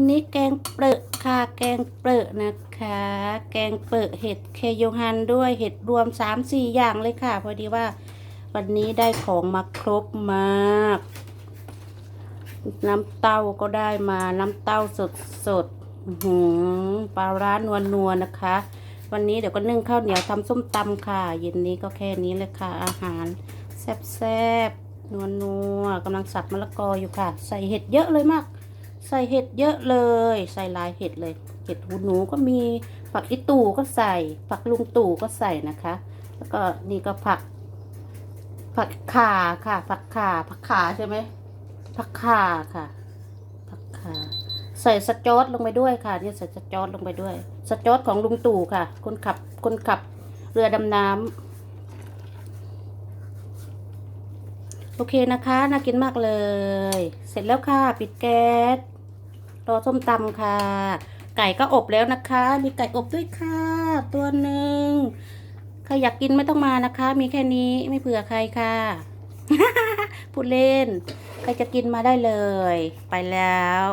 วันนี้แกงเปรอะค่ะแกงเปรอะนะคะ แกงเปรอะเห็ดเคโยฮันด้วยเห็ดรวมสามสี่อย่างเลยค่ะ พอดีว่าวันนี้ได้ของมาครบมาก น้ำเต้าก็ได้มาน้ำเต้าสดสดๆหือปลาร้านวลนัวนะคะ วันนี้เดี๋ยวก็นึ่งข้าวเหนียวทำส้มตำค่ะ เย็นนี้ก็แค่นี้เลยค่ะ อาหารแซ่บๆนัวกำลังสับมะละกออยู่ค่ะ ใส่เห็ดเยอะเลยมาก ใส่เห็ดเยอะเลย ใส่ลายเห็ดเลย เห็ดหูหนูก็มีผักอีตู่ก็ใส่ ผักลุงตู่ก็ใส่นะคะ แล้วก็นี่ก็ผัก ผักข่าค่ะ ผักข่าผักข่าใช่ไหมผักข่าค่ะ ผักข่าใส่สจอตลงไปด้วยค่ะนี่ใส่สจอตลงไปด้วย สจอตของลุงตู่ค่ะ คนขับคนขับเรือดำน้ำ โอเคนะคะ น่ากินมากเลย เสร็จแล้วค่ะ ปิดแก๊ส รอส้มตำค่ะ ไก่ก็อบแล้วนะคะ มีไก่อบด้วยค่ะ ตัวหนึ่งใครอยากกินไม่ต้องมานะคะ มีแค่นี้ไม่เผื่อใครค่ะ พูดเล่น ใครจะกินมาได้เลย ไปแล้ว